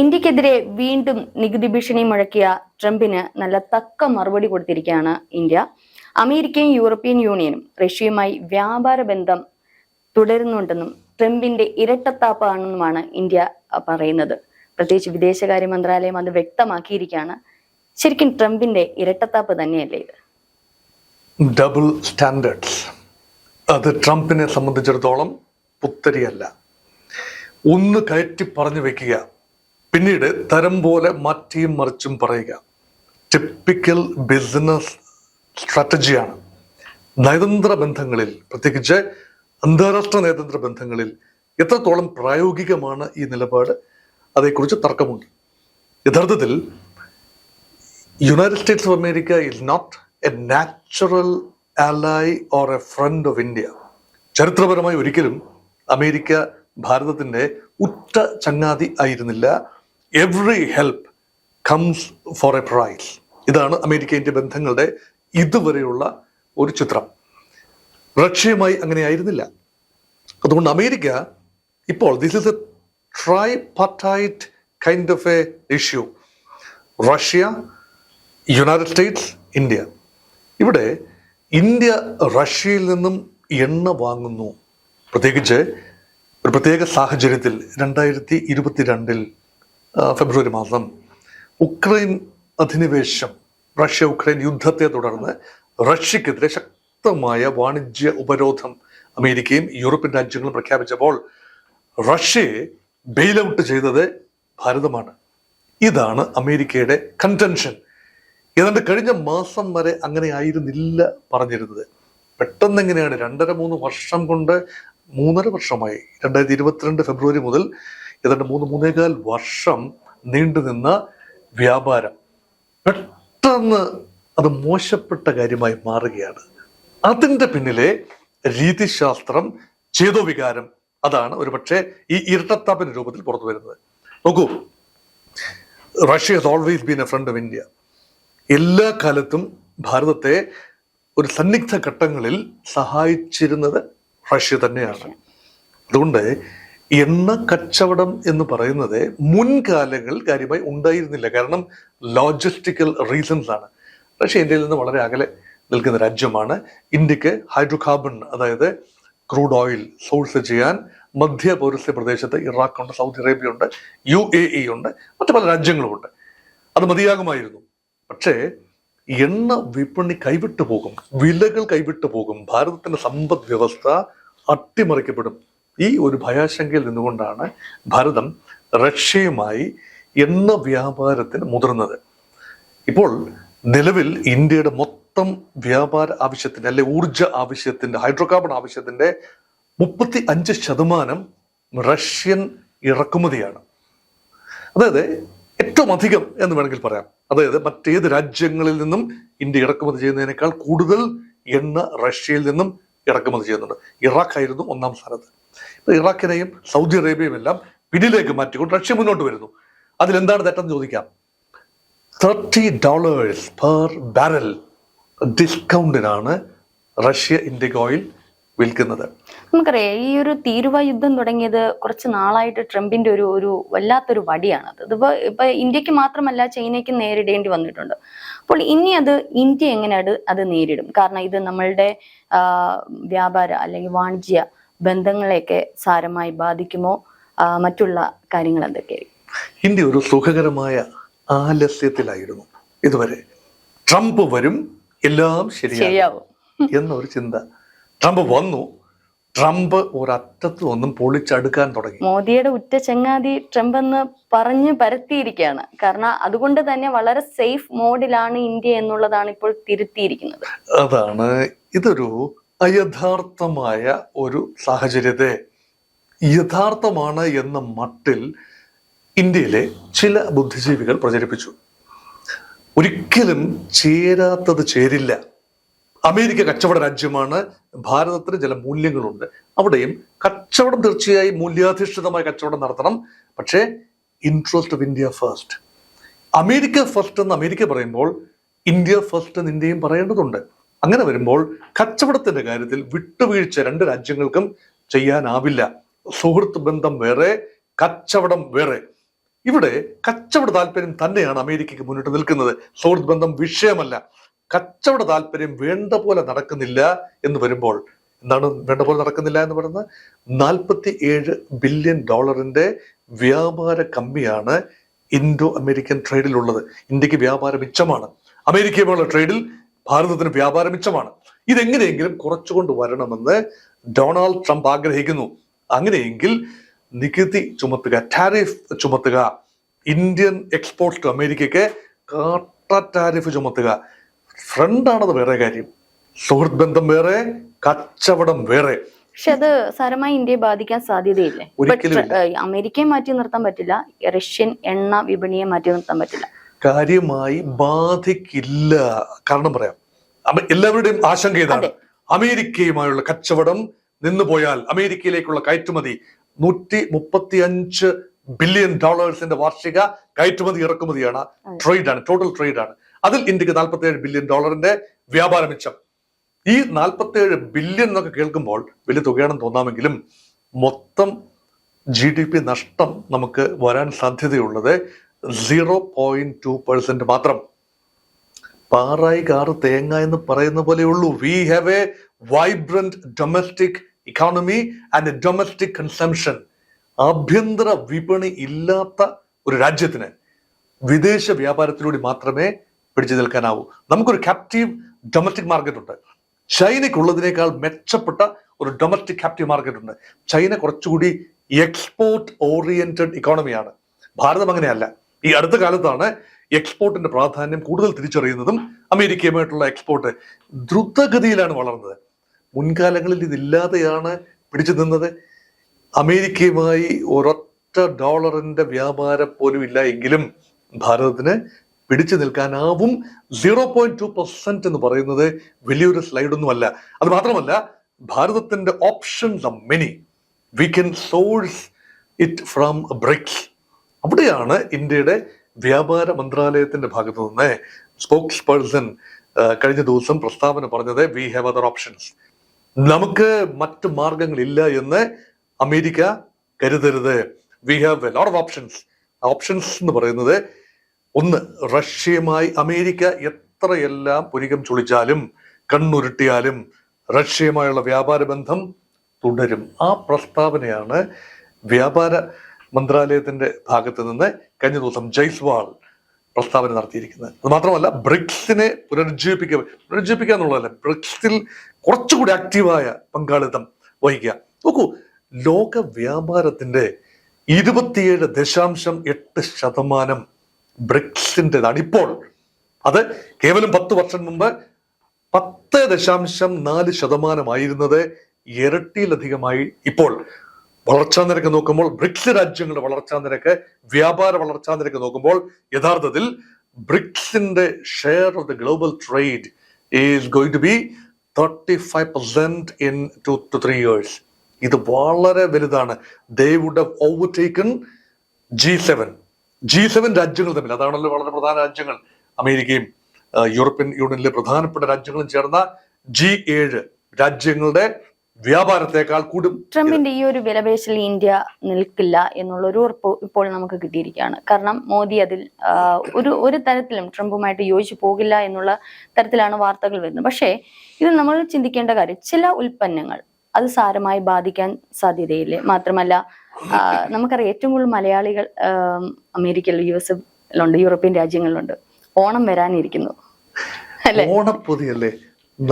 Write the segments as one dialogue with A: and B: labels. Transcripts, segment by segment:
A: ഇന്ത്യക്കെതിരെ വീണ്ടും നികുതി ഭീഷണി മുഴക്കിയ ട്രംപിന് നല്ല തക്ക മറുപടി കൊടുത്തിരിക്കുകയാണ് ഇന്ത്യ അമേരിക്കയും യൂറോപ്യൻ യൂണിയനും റഷ്യയുമായി വ്യാപാര ബന്ധം തുടരുന്നുണ്ടെന്നും ട്രംപിന്റെ ഇരട്ടത്താപ്പാണെന്നുമാണ് ഇന്ത്യ പറയുന്നത് പ്രത്യേകിച്ച് വിദേശകാര്യ മന്ത്രാലയം അത് വ്യക്തമാക്കിയിരിക്കുകയാണ് ശരിക്കും ട്രംപിന്റെ ഇരട്ടത്താപ്പ് തന്നെയല്ലേ ഇത് ഡബിൾ സ്റ്റാൻഡേർഡ്സ് അത് ട്രംപിനെ സംബന്ധിച്ചിടത്തോളം പുത്തരിയല്ല ഒന്ന് കയറ്റി പറഞ്ഞു വെക്കുക പിന്നീട് തരം പോലെ മാറ്റിയും മറിച്ചും പറയുക ടിപ്പിക്കൽ ബിസിനസ് സ്ട്രാറ്റജിയാണ് നയതന്ത്ര ബന്ധങ്ങളിൽ പ്രത്യേകിച്ച് അന്താരാഷ്ട്ര നയതന്ത്ര ബന്ധങ്ങളിൽ എത്രത്തോളം പ്രായോഗികമാണ് ഈ നിലപാട് അതേക്കുറിച്ച് തർക്കമുണ്ട് യഥാർത്ഥത്തിൽ United States of America is not a natural ally or a friend of India ചരിത്രപരമായി ഒരിക്കലും അമേരിക്ക ഭാരതത്തിൻ്റെ ഉറ്റ ചങ്ങാതി ആയിരുന്നില്ല every help comes for a price ഇതാണ് അമേരിക്ക ഇന്ത്യ ബന്ധങ്ങളുടെ ഇതുവരെയുള്ള ഒരു ചിത്രം റഷ്യയുമായി അങ്ങനെ ആയിരുന്നില്ല അതുകൊണ്ട് അമേരിക്ക ഇപ്പോൾ this is a tripartite kind of a issue Russia United States India ഇവിടെ ഇന്ത്യ റഷ്യയിൽ നിന്നും എണ്ണ വാങ്ങുന്നു പ്രത്യേകിച്ച് ഒരു പ്രത്യേക സാഹചര്യത്തിൽ രണ്ടായിരത്തി ഇരുപത്തി രണ്ടിൽ ഫെബ്രുവരി മാസം ഉക്രൈൻ അധിനിവേശം റഷ്യ ഉക്രൈൻ യുദ്ധത്തെ തുടർന്ന് റഷ്യക്കെതിരെ ശക്തമായ വാണിജ്യ ഉപരോധം അമേരിക്കയും യൂറോപ്യൻ രാജ്യങ്ങളും പ്രഖ്യാപിച്ചപ്പോൾ റഷ്യയെ ബെയിൽ ഔട്ട് ചെയ്തത് ഭാരതമാണ് ഇതാണ് അമേരിക്കയുടെ കണ്ടൻഷൻ ഏതാണ്ട് കഴിഞ്ഞ മാസം വരെ അങ്ങനെ ആയിരുന്നില്ല പറഞ്ഞിരുന്നത് പെട്ടെന്ന് എങ്ങനെയാണ് രണ്ടര മൂന്ന് വർഷം കൊണ്ട് മൂന്നര വർഷമായി രണ്ടായിരത്തി ഇരുപത്തിരണ്ട് ഫെബ്രുവരി മുതൽ ഏതാണ്ട് മൂന്ന് മൂന്നേകാൽ വർഷം നിന്ന വ്യാപാരം പെട്ടെന്ന് അത് മോശപ്പെട്ട കാര്യമായി മാറുകയാണ് അതിൻ്റെ പിന്നിലെ രീതിശാസ്ത്രം വികാരം അതാണ് ഒരുപക്ഷെ ഈ ഇരട്ടത്താപ്പിന്റെ രൂപത്തിൽ പുറത്തു വരുന്നത് നോക്കൂ Russia has always been a friend of India എല്ലാ കാലത്തും ഭാരതത്തെ ഒരു സന്നിഗ്ധ ഘട്ടങ്ങളിൽ സഹായിച്ചിരുന്നത് റഷ്യ തന്നെയാണ് അതുകൊണ്ട് എണ്ണ കച്ചവടം എന്ന് പറയുന്നത് മുൻകാലങ്ങൾ കാര്യമായി ഉണ്ടായിരുന്നില്ല കാരണം ലോജിസ്റ്റിക്കൽ റീസൺസ് ആണ് റഷ്യ ഇന്ത്യയിൽ നിന്ന് വളരെ അകലെ നിൽക്കുന്ന രാജ്യമാണ് ഇന്ത്യക്ക് ഹൈഡ്രോകാർബൺ അതായത് ക്രൂഡ് ഓയിൽ സോഴ്സ് ചെയ്യാൻ മധ്യ പൗരസ്യ പ്രദേശത്ത് ഇറാഖുണ്ട് സൗദി അറേബ്യ ഉണ്ട് യു എ ഇ ഉണ്ട് മറ്റു പല രാജ്യങ്ങളുമുണ്ട് അത് മതിയാകുമായിരുന്നു പക്ഷേ എണ്ണ വിപണി കൈവിട്ടു പോകും വിലകൾ കൈവിട്ടു പോകും ഭാരതത്തിന്റെ സമ്പദ് വ്യവസ്ഥ അട്ടിമറിക്കപ്പെടും ഈ ഒരു ഭയാശങ്കയിൽ നിന്നുകൊണ്ടാണ് ഭാരതം റഷ്യയുമായി എണ്ണ വ്യാപാരത്തിന് മുതിർന്നത് ഇപ്പോൾ നിലവിൽ ഇന്ത്യയുടെ മൊത്തം വ്യാപാര ആവശ്യത്തിൻ്റെ അല്ലെ ഊർജ ആവശ്യത്തിൻ്റെ ഹൈഡ്രോ കാർബൺ ആവശ്യത്തിൻ്റെ മുപ്പത്തി അഞ്ച് ശതമാനം റഷ്യൻ ഇറക്കുമതിയാണ് അതായത് ഏറ്റവും അധികം എന്ന് വേണമെങ്കിൽ പറയാം അതായത് മറ്റേത് രാജ്യങ്ങളിൽ നിന്നും ഇന്ത്യ ഇറക്കുമതി ചെയ്യുന്നതിനേക്കാൾ കൂടുതൽ എണ്ണ റഷ്യയിൽ നിന്നും ഇറക്കുമതി ചെയ്യുന്നുണ്ട് ഇറാഖ് ആയിരുന്നു ഒന്നാം സ്ഥാനത്ത് ഇപ്പൊ ഇറാഖിനെയും സൗദി അറേബ്യയും എല്ലാം പിന്നിലേക്ക് മാറ്റിക്കൊണ്ട് റഷ്യ മുന്നോട്ട് വരുന്നു അതിലെന്താണ് തെറ്റെന്ന് ചോദിക്കാം തേർട്ടി ഡോളേഴ്സ് പെർ ബാരൽ ഡിസ്കൗണ്ടിനാണ് റഷ്യ ഇന്ത്യക്ക് ഓയിൽ വിൽക്കുന്നത് നമുക്കറിയാം ഈ ഒരു തീരുവ യുദ്ധം തുടങ്ങിയത് കുറച്ച് നാളായിട്ട് ട്രംപിന്റെ ഒരു ഒരു വല്ലാത്തൊരു വടിയാണ് അത് ഇപ്പൊ ഇപ്പൊ ഇന്ത്യക്ക് മാത്രമല്ല ചൈനയ്ക്ക് നേരിടേണ്ടി വന്നിട്ടുണ്ട് അപ്പോൾ ഇനി അത് ഇന്ത്യ എങ്ങനെയാണ് അത് നേരിടും കാരണം ഇത് നമ്മളുടെ വ്യാപാര അല്ലെങ്കിൽ വാണിജ്യ ബന്ധങ്ങളെയൊക്കെ സാരമായി ബാധിക്കുമോ മറ്റുള്ള കാര്യങ്ങൾ എന്തൊക്കെയായിരിക്കും ഹിന്ദി ഒരു സുഖകരമായ ആലസ്യത്തിലായിരുന്നു ഇതുവരെ ട്രംപ് വരും എല്ലാം ശരിയാവും എന്നൊരു ചിന്ത ട്രംപ് വന്നു ട്രംപ് ഒരറ്റത്തു ഒന്നും പൊളിച്ചടുക്കാൻ തുടങ്ങി മോദിയുടെ ഉറ്റ ചങ്ങാതി ട്രംപ് എന്ന് പറഞ്ഞ് പരത്തിയിരിക്കുകയാണ് കാരണം അതുകൊണ്ട് തന്നെ വളരെ സേഫ് മോഡിലാണ് ഇന്ത്യ എന്നുള്ളതാണ് ഇപ്പോൾ തിരുത്തിയിരിക്കുന്നത് അതാണ് ഇതൊരു അയഥാർത്ഥമായ ഒരു സാഹചര്യത്തെ യഥാർത്ഥമാണ് എന്ന മട്ടിൽ ഇന്ത്യയിലെ ചില ബുദ്ധിജീവികൾ പ്രചരിപ്പിച്ചു ഒരിക്കലും ചേരാത്തത് ചേരില്ല അമേരിക്ക കച്ചവട രാജ്യമാണ് ഭാരതത്തിന് ചില മൂല്യങ്ങളുണ്ട് അവിടെയും കച്ചവടം തീർച്ചയായും മൂല്യാധിഷ്ഠിതമായ കച്ചവടം നടത്തണം പക്ഷേ interest of India first America first എന്ന് അമേരിക്ക പറയുമ്പോൾ ഇന്ത്യ ഫസ്റ്റ് എന്ന് ഇന്ത്യയും പറയേണ്ടതുണ്ട് അങ്ങനെ വരുമ്പോൾ കച്ചവടത്തിന്റെ കാര്യത്തിൽ വിട്ടുവീഴ്ച രണ്ട് രാജ്യങ്ങൾക്കും ചെയ്യാനാവില്ല സുഹൃത്ത് ബന്ധം വേറെ കച്ചവടം വേറെ ഇവിടെ കച്ചവട താല്പര്യം തന്നെയാണ് അമേരിക്കയ്ക്ക് മുന്നിട്ട് നിൽക്കുന്നത് സുഹൃത്ത് ബന്ധം വിഷയമല്ല കച്ചവട താല്പര്യം വേണ്ട പോലെ നടക്കുന്നില്ല എന്ന് വരുമ്പോൾ എന്താണ് വേണ്ട പോലെ നടക്കുന്നില്ല എന്ന് പറയുന്നത് നാൽപ്പത്തി ഏഴ് ബില്യൺ ഡോളറിന്റെ വ്യാപാര കമ്മിയാണ് ഇൻഡോ അമേരിക്കൻ ട്രേഡിലുള്ളത് ഇന്ത്യക്ക് വ്യാപാര മിച്ചമാണ് അമേരിക്കയുമുള്ള ട്രേഡിൽ ഭാരതത്തിന് വ്യാപാര മിച്ചമാണ് ഇതെങ്ങനെയെങ്കിലും കുറച്ചുകൊണ്ട് വരണമെന്ന് ഡൊണാൾഡ് ട്രംപ് ആഗ്രഹിക്കുന്നു അങ്ങനെയെങ്കിൽ നികുതി ചുമത്തുക ടാരിഫ് ചുമത്തുക ഇന്ത്യൻ എക്സ്പോർട്ട് ടു അമേരിക്കയ്ക്ക് കാട്ട ടാരിഫ് ചുമത്തുക ഫ്രണ്ടാണത് വേറെ കാര്യം സുഹൃത്ത് ബന്ധം വേറെ കച്ചവടം വേറെ പക്ഷെ അത് സാരമായി ഇന്ത്യയെ ബാധിക്കാൻ സാധ്യതയില്ലേ അമേരിക്കയെ മാറ്റി നിർത്താൻ പറ്റില്ല റഷ്യൻ എണ്ണ വിപണിയെ മാറ്റി നിർത്താൻ പറ്റില്ല കാര്യമായി ബാധിക്കില്ല കാരണം പറയാം എല്ലാവരുടെയും ആശങ്ക ഇതാണ് അമേരിക്കയുമായുള്ള കച്ചവടം നിന്ന് പോയാൽ അമേരിക്കയിലേക്കുള്ള കയറ്റുമതി നൂറ്റി മുപ്പത്തി അഞ്ച് ബില്യൺ ഡോളേഴ്സിന്റെ വാർഷിക കയറ്റുമതി ഇറക്കുമതിയാണ് ട്രേഡാണ് ടോട്ടൽ ട്രേഡാണ് അതിൽ ഇന്ത്യക്ക് നാൽപ്പത്തിയേഴ് ബില്യൺ ഡോളറിന്റെ വ്യാപാര മിച്ചം ഈ നാൽപ്പത്തിയേഴ് ബില്യൺ എന്നൊക്കെ കേൾക്കുമ്പോൾ വലിയ തുകയാണെന്ന് തോന്നാമെങ്കിലും മൊത്തം ജി ഡി പി നഷ്ടം നമുക്ക് വരാൻ സാധ്യതയുള്ളത് സീറോ പോയിന്റ് ടു പെർസെന്റ് മാത്രം പാറായി കാർ തേങ്ങ എന്ന് പറയുന്ന പോലെയുള്ളൂ we have a vibrant domestic economy and domestic consumption ആഭ്യന്തര വിപണി ഇല്ലാത്ത ഒരു രാജ്യത്തിന് വിദേശ വ്യാപാരത്തിലൂടെ മാത്രമേ പിടിച്ചു നിൽക്കാനാവൂ നമുക്കൊരു ക്യാപ്റ്റീവ് ഡൊമസ്റ്റിക് മാർക്കറ്റ് ഉണ്ട് ചൈനയ്ക്കുള്ളതിനേക്കാൾ മെച്ചപ്പെട്ട ഒരു ഡൊമസ്റ്റിക് ക്യാപ്റ്റീവ് മാർക്കറ്റ് ഉണ്ട് ചൈന കുറച്ചുകൂടി എക്സ്പോർട്ട് ഓറിയന്റഡ് ഇക്കോണമിയാണ് ഭാരതം അങ്ങനെയല്ല ഈ അടുത്ത കാലത്താണ് എക്സ്പോർട്ടിന്റെ പ്രാധാന്യം കൂടുതൽ തിരിച്ചറിയുന്നതും അമേരിക്കയുമായിട്ടുള്ള എക്സ്പോർട്ട് ദ്രുതഗതിയിലാണ് വളർന്നത് മുൻകാലങ്ങളിൽ ഇതില്ലാതെയാണ് പിടിച്ചു നിന്നത് അമേരിക്കയുമായി ഒരൊറ്റ ഡോളറിന്റെ വ്യാപാരം പോലും ഇല്ല എങ്കിലും ഭാരതത്തിന് പിടിച്ചു നിൽക്കാനാവും സീറോ പോയിന്റ് ടു പെർസെന്റ് എന്ന് പറയുന്നത് വലിയൊരു സ്ലൈഡൊന്നും അല്ല അത് മാത്രമല്ല ഭാരതത്തിന്റെ options ah many we can source it from BRICS അവിടെയാണ് ഇന്ത്യയുടെ വ്യാപാര മന്ത്രാലയത്തിന്റെ ഭാഗത്തു നിന്ന് സ്പോക്സ് പേഴ്സൺ കഴിഞ്ഞ ദിവസം പ്രസ്താവന പറഞ്ഞത് വി ഹാവ് അതർ ഓപ്ഷൻസ് നമുക്ക് മറ്റു മാർഗങ്ങളില്ല എന്ന് അമേരിക്ക കരുതരുത് we have a lot of options options എന്ന് പറയുന്നത് ഒന്ന് റഷ്യയുമായി അമേരിക്ക എത്രയെല്ലാം പുരികം ചുളിച്ചാലും കണ്ണുരുട്ടിയാലും റഷ്യയുമായുള്ള വ്യാപാര ബന്ധം തുടരും ആ പ്രസ്താവനയാണ് വ്യാപാര മന്ത്രാലയത്തിന്റെ ഭാഗത്ത് നിന്ന് കഴിഞ്ഞ ദിവസം ജയ്സ്വാൾ പ്രസ്താവന നടത്തിയിരിക്കുന്നത് അത് മാത്രമല്ല ബ്രിക്സിനെ പുനരുജ്ജീവിപ്പിക്കുക പുനരുജ്ജീവിപ്പിക്കുക എന്നുള്ളതല്ല ബ്രിക്സിൽ കുറച്ചുകൂടി ആക്റ്റീവായ പങ്കാളിത്തം വഹിക്കുക നോക്കൂ ലോക വ്യാപാരത്തിന്റെ ഇരുപത്തിയേഴ് ദശാംശം എട്ട് ശതമാനം ബ്രിക്സിൻ്റെതാണ് ഇപ്പോൾ അത് കേവലം പത്ത് വർഷം മുമ്പ് പത്ത് ദശാംശം നാല് ശതമാനമായിരുന്നത് ഇരട്ടിയിലധികമായി ഇപ്പോൾ വളർച്ചാ നിരക്ക് നോക്കുമ്പോൾ ബ്രിക്സ് രാജ്യങ്ങളുടെ വളർച്ചാ നിരക്ക് വ്യാപാര വളർച്ചാ നിരക്ക് നോക്കുമ്പോൾ യഥാർത്ഥത്തിൽ ബ്രിക്സിന്റെ share of the global trade is going to be thirty five percent in two two three years ഇത് വളരെ വലുതാണ് they would have overtaken G seven G seven രാജ്യങ്ങൾ തമ്മിൽ അതാണല്ലോ വളരെ പ്രധാന രാജ്യങ്ങൾ അമേരിക്കയും യൂറോപ്യൻ യൂണിയനിലെ പ്രധാനപ്പെട്ട രാജ്യങ്ങളും ചേർന്ന ജി ഏഴ് രാജ്യങ്ങളുടെ വ്യാപാരത്തെക്കാൾ കൂടും ട്രംപിന്റെ ഈ ഒരു വിലപേശലിൽ ഇന്ത്യ നിൽക്കില്ല എന്നുള്ള ഒരു ഉറപ്പ് ഇപ്പോൾ നമുക്ക് കിട്ടിയിരിക്കുകയാണ് കാരണം മോദി അതിൽ ഒരു ഒരു തരത്തിലും ട്രംപുമായിട്ട് യോജിച്ചു പോകില്ല എന്നുള്ള തരത്തിലാണ് വാർത്തകൾ വരുന്നത് പക്ഷേ ഇത് നമ്മൾ ചിന്തിക്കേണ്ട കാര്യം ചില ഉൽപ്പന്നങ്ങൾ അത് സാരമായി ബാധിക്കാൻ സാധ്യതയില്ലേ മാത്രമല്ല നമുക്കറിയാം ഏറ്റവും കൂടുതൽ മലയാളികൾ അമേരിക്കയിൽ യു എസിലുണ്ട് യൂറോപ്യൻ രാജ്യങ്ങളിലുണ്ട് ഓണം വരാനിരിക്കുന്നു അല്ലേ അല്ലേ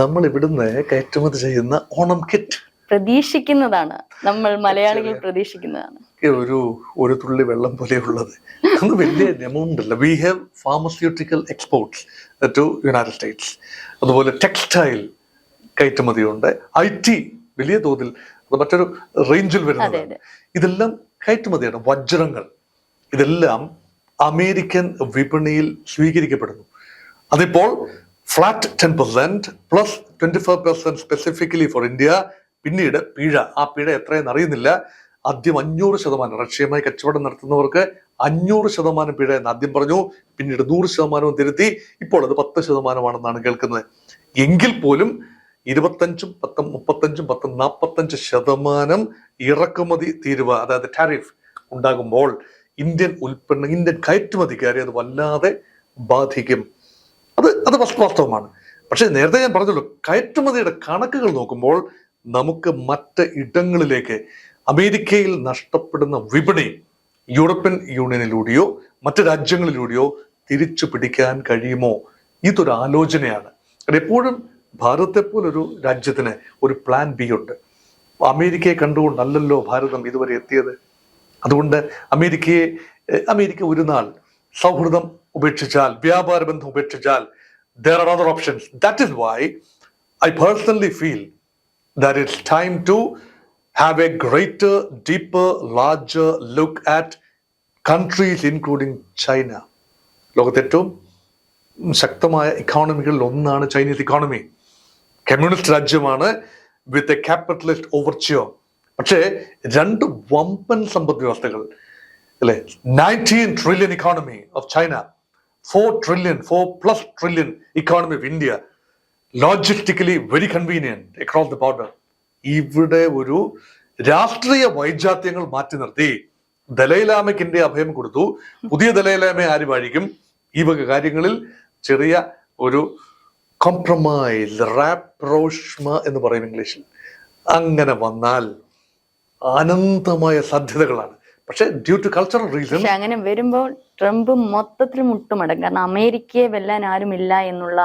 A: നമ്മൾ ഇവിടുന്ന് കയറ്റുമതി ചെയ്യുന്ന ഓണം കിറ്റ് പ്രതീക്ഷിക്കുന്നതാണ് നമ്മൾ മലയാളികൾ പ്രതീക്ഷിക്കുന്നതാണ് ഒരു ഒരു തുള്ളി വെള്ളം പോലെയുള്ളത് അത് വലിയ എമൗണ്ട് അല്ല we have pharmaceutical exports to United States അതുപോലെ ടെക്സ്റ്റൈൽ കയറ്റുമതിയുണ്ട് ഐ ടി വലിയ തോതിൽ അത് മറ്റൊരു റേഞ്ചിൽ വരുന്നത് ഇതെല്ലാം കയറ്റുമതിയാണ് വജ്രങ്ങൾ ഇതെല്ലാം അമേരിക്കൻ വിപണിയിൽ സ്വീകരിക്കപ്പെടുന്നു അതിപ്പോൾ flat ten percent plus twenty four percent specifically for India പിന്നീട് പിഴ ആ പിഴ എത്രയെന്ന് അറിയുന്നില്ല ആദ്യം അഞ്ഞൂറ് ശതമാനം റഷ്യയുമായി കച്ചവടം നടത്തുന്നവർക്ക് അഞ്ഞൂറ് ശതമാനം പിഴ എന്ന് ആദ്യം പറഞ്ഞു പിന്നീട് നൂറ് ശതമാനവും തിരുത്തി ഇപ്പോൾ അത് പത്ത് ശതമാനമാണെന്നാണ് കേൾക്കുന്നത് എങ്കിൽ പോലും ഇരുപത്തഞ്ചും പത്ത് മുപ്പത്തഞ്ചും പത്ത് നാൽപ്പത്തഞ്ച് ശതമാനം ഇറക്കുമതി തീരുവ അതായത് ടാരിഫ് ഉണ്ടാകുമ്പോൾ ഇന്ത്യൻ ഉൽപ്പന്ന ഇന്ത്യൻ കയറ്റുമതിക്കാരെ അത് വല്ലാതെ ബാധിക്കും അത് അത് വാസ്തവമാണ് പക്ഷേ നേരത്തെ ഞാൻ പറഞ്ഞല്ലോ കയറ്റുമതിയുടെ കണക്കുകൾ നോക്കുമ്പോൾ നമുക്ക് മറ്റ് ഇടങ്ങളിലേക്ക് അമേരിക്കയിൽ നഷ്ടപ്പെടുന്ന വിപണി യൂറോപ്യൻ യൂണിയനിലൂടെയോ മറ്റ് രാജ്യങ്ങളിലൂടെയോ തിരിച്ചു പിടിക്കാൻ കഴിയുമോ ഇതൊരു ആലോചനയാണ് എപ്പോഴും ഭാരതത്തെ പോലൊരു രാജ്യത്തിന് ഒരു പ്ലാൻ ബി ഉണ്ട് അമേരിക്കയെ കണ്ടുകൊണ്ടല്ലല്ലോ ഭാരതം ഇതുവരെ എത്തിയത് അതുകൊണ്ട് അമേരിക്കയെ അമേരിക്ക ഒരു നാൾ സൗഹൃദം ഉപേക്ഷിച്ചാൽ വ്യാപാര ബന്ധം ഉപേക്ഷിച്ചാൽ there are other options that is why I personally feel that it's time to have a greater, deeper, larger look at countries including China ലോകത്തെ ഏറ്റവും ശക്തമായ ഇക്കോണമികളിൽ ഒന്നാണ് ചൈനീസ് ഇക്കോണമി കമ്മ്യൂണിസ്റ്റ് രാജ്യമാണ് വിത്ത് എ ക്യാപിറ്റലിസ്റ്റ് ഓവർച്ചിയോ പക്ഷേ രണ്ട് വമ്പൻ സമ്പദ് വ്യവസ്ഥകൾ അല്ലെ nineteen trillion economy of China four trillion four plus trillion economy of India logistically very convenient across the border ഇവിടെ ഒരു രാഷ്ട്രീയ വൈജാത്യങ്ങൾ മാറ്റി നിർത്തി ദലൈലാമയ്ക്ക് ഇന്ത്യ അഭയം കൊടുത്തു പുതിയ ദലൈലാമയെ ആര് വാഴിക്കും ഈ വക കാര്യങ്ങളിൽ ചെറിയ ഒരു കോംപ്രമൈസ് റാപ്രോഷ്മ എന്ന് പറയും ഇംഗ്ലീഷിൽ അങ്ങനെ വന്നാൽ അനന്തമായ സാധ്യതകളാണ് പക്ഷേ ഡ്യൂ ടു കൾച്ചറൽ റീസൺ പക്ഷെ അങ്ങനെ വരുമ്പോൾ ട്രംപ് മൊത്തത്തിൽ മുട്ടുമടങ്ങും കാരണം അമേരിക്കയെ വെല്ലാൻ ആരുമില്ല എന്നുള്ള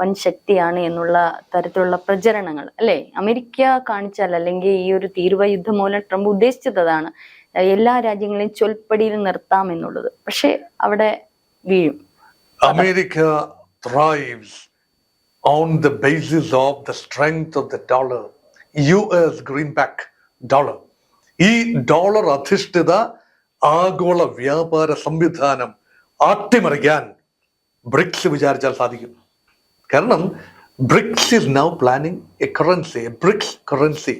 A: വൻ ശക്തിയാണ് എന്നുള്ള തരത്തിലുള്ള പ്രചരണങ്ങൾ അല്ലേ അമേരിക്ക കാണിച്ചാൽ അല്ലെങ്കിൽ ഈ ഒരു തീരുവ യുദ്ധം മൂലം ട്രംപ് ഉദ്ദേശിച്ചതാണ് എല്ലാ രാജ്യങ്ങളെയും ചൊൽപ്പടിയിൽ നിർത്താം എന്നുള്ളത് പക്ഷേ അവിടെ വീഴും America on the basis of the strength of dollar U S green ഈ ഡോളർ അധിഷ്ഠിത ആഗോള വ്യാപാര സംവിധാനം ആട്ടിമറിക്കാൻ ബ്രിക്സ് വിചാരിച്ചാൽ സാധിക്കും കാരണം BRICS is now planning a currency a BRICS currency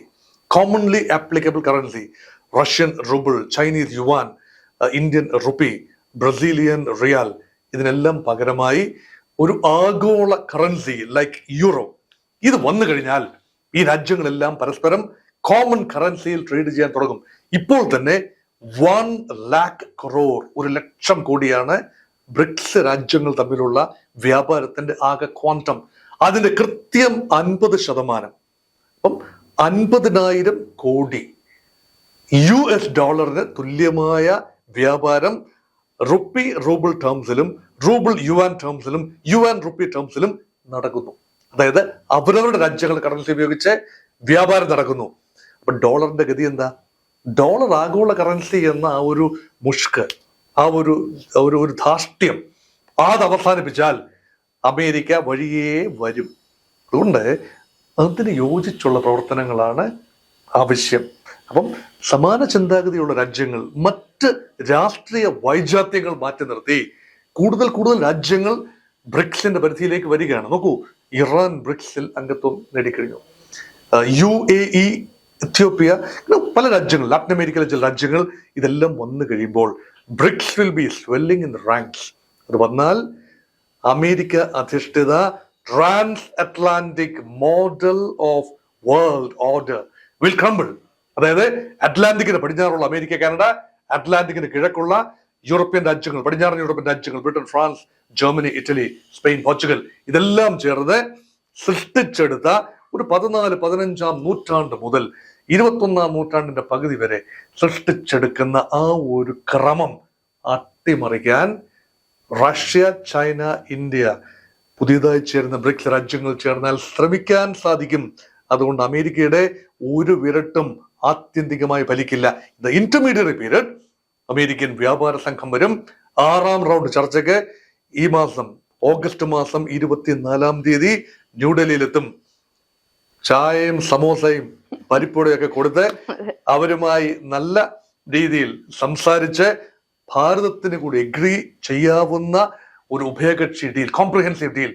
A: commonly applicable currency Russian rouble Chinese yuan Indian rupee Brazilian real ഇതിനെല്ലാം പകരമായി ഒരു ആഗോള കറൻസി ലൈക്ക് യൂറോ ഇത് വന്നു കഴിഞ്ഞാൽ ഈ രാജ്യങ്ങളെല്ലാം പരസ്പരം കോമൺ കറൻസിയിൽ ട്രേഡ് ചെയ്യാൻ തുടങ്ങും ഇപ്പോൾ തന്നെ വൺ ലാക്ക് ക്രോർ ഒരു ലക്ഷം കോടിയാണ് ബ്രിക്സ് രാജ്യങ്ങൾ തമ്മിലുള്ള വ്യാപാരത്തിന്റെ ആകെ ക്വാണ്ടം അതിന്റെ കൃത്യം അൻപത് ശതമാനം അപ്പം അൻപതിനായിരം കോടി യു എസ് ഡോളറിന് തുല്യമായ വ്യാപാരം റുപ്പി റൂബിൾ ടേംസിലും റൂബിൾ യുവാൻ ടേംസിലും യുവാൻ റുപ്പി ടേംസിലും നടക്കുന്നു അതായത് അവരവരുടെ രാജ്യങ്ങൾ കറൻസി ഉപയോഗിച്ച് വ്യാപാരം നടക്കുന്നു അപ്പം ഡോളറിന്റെ ഗതി എന്താ ഡോളർ ആഗോള കറൻസി എന്ന ആ ഒരു മുഷ്ക് ആ ഒരു ഒരു ഒരു ധാർഷ്ട്യം അത് അവസാനിപ്പിച്ചാൽ അമേരിക്ക വഴിയേ വരും അതുകൊണ്ട് അതിന് യോജിച്ചുള്ള പ്രവർത്തനങ്ങളാണ് ആവശ്യം അപ്പം സമാന ചിന്താഗതിയുള്ള രാജ്യങ്ങൾ മറ്റ് രാഷ്ട്രീയ വൈജാത്യങ്ങൾ മാറ്റി നിർത്തി കൂടുതൽ കൂടുതൽ രാജ്യങ്ങൾ ബ്രിക്സിന്റെ പരിധിയിലേക്ക് വരികയാണ് നോക്കൂ ഇറാൻ ബ്രിക്സിൽ അംഗത്വം നേടിക്കഴിഞ്ഞു യു എ ഇ എത്യോപ്യ പല രാജ്യങ്ങൾ ലാറ്റിൻ അമേരിക്കയിലെ ചില രാജ്യങ്ങൾ ഇതെല്ലാം വന്നു കഴിയുമ്പോൾ BRICS will be swelling in ranks അത് വന്നാൽ അമേരിക്ക അധിഷ്ഠിത trans Atlantic model of world order will crumble അതായത് അറ്റ്ലാന്റിക്കിന് പടിഞ്ഞാറുള്ള അമേരിക്ക കാനഡ അറ്റ്ലാന്റിക്കിന് കിഴക്കുള്ള യൂറോപ്യൻ രാജ്യങ്ങൾ പടിഞ്ഞാറൻ യൂറോപ്യൻ രാജ്യങ്ങൾ Britain France Germany Italy Spain Portugal ഇതെല്ലാം ചേർന്ന് സൃഷ്ടിച്ചെടുത്ത ഒരു പതിനാല് പതിനഞ്ചാം നൂറ്റാണ്ട് മുതൽ ഇരുപത്തൊന്നാം നൂറ്റാണ്ടിന്റെ പകുതി വരെ സൃഷ്ടിച്ചെടുക്കുന്ന ആ ഒരു ക്രമം അട്ടിമറിക്കാൻ റഷ്യ ചൈന ഇന്ത്യ പുതിയതായി ചേരുന്ന ബ്രിക്സ് രാജ്യങ്ങൾ ചേർന്നാൽ ശ്രമിക്കാൻ സാധിക്കും അതുകൊണ്ട് അമേരിക്കയുടെ ഒരു വിരട്ടും ആത്യന്തികമായി ഫലിക്കില്ല ദ ഇന്റർമീഡിയറ്റ് പീരീഡ് അമേരിക്കൻ വ്യാപാര സംഘം വരും ആറാം റൗണ്ട് ചർച്ചയ്ക്ക് ഈ മാസം ഓഗസ്റ്റ് മാസം ഇരുപത്തിനാലാം തീയതി ന്യൂഡൽഹിയിലെത്തും ചായയും സമോസയും ഒക്കെ കൊടുത്ത് അവരുമായി നല്ല രീതിയിൽ സംസാരിച്ച് ഭാരതത്തിന് കൂടി എഗ്രി ചെയ്യാവുന്ന ഒരു ഉഭയകക്ഷി ഡീൽ കോംപ്രിഹെൻസീവ് ഡീൽ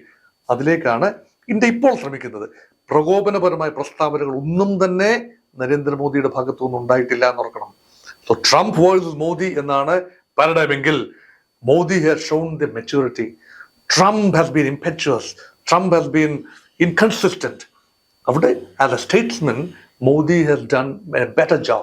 A: അതിലേക്കാണ് ഇന്ത്യ ഇപ്പോൾ ശ്രമിക്കുന്നത് പ്രകോപനപരമായ പ്രസ്താവനകൾ ഒന്നും തന്നെ നരേന്ദ്രമോദിയുടെ ഭാഗത്തു നിന്നും ഉണ്ടായിട്ടില്ല എന്നോർക്കണം സോ ട്രംപ് വേഴ്സസ് മോദി എന്നാണ് പാരഡൈമെങ്കിൽ Modi has shown the maturity Trump has been impetuous Trump has been inconsistent അവിടെ, as a statesman, Modi has done a better job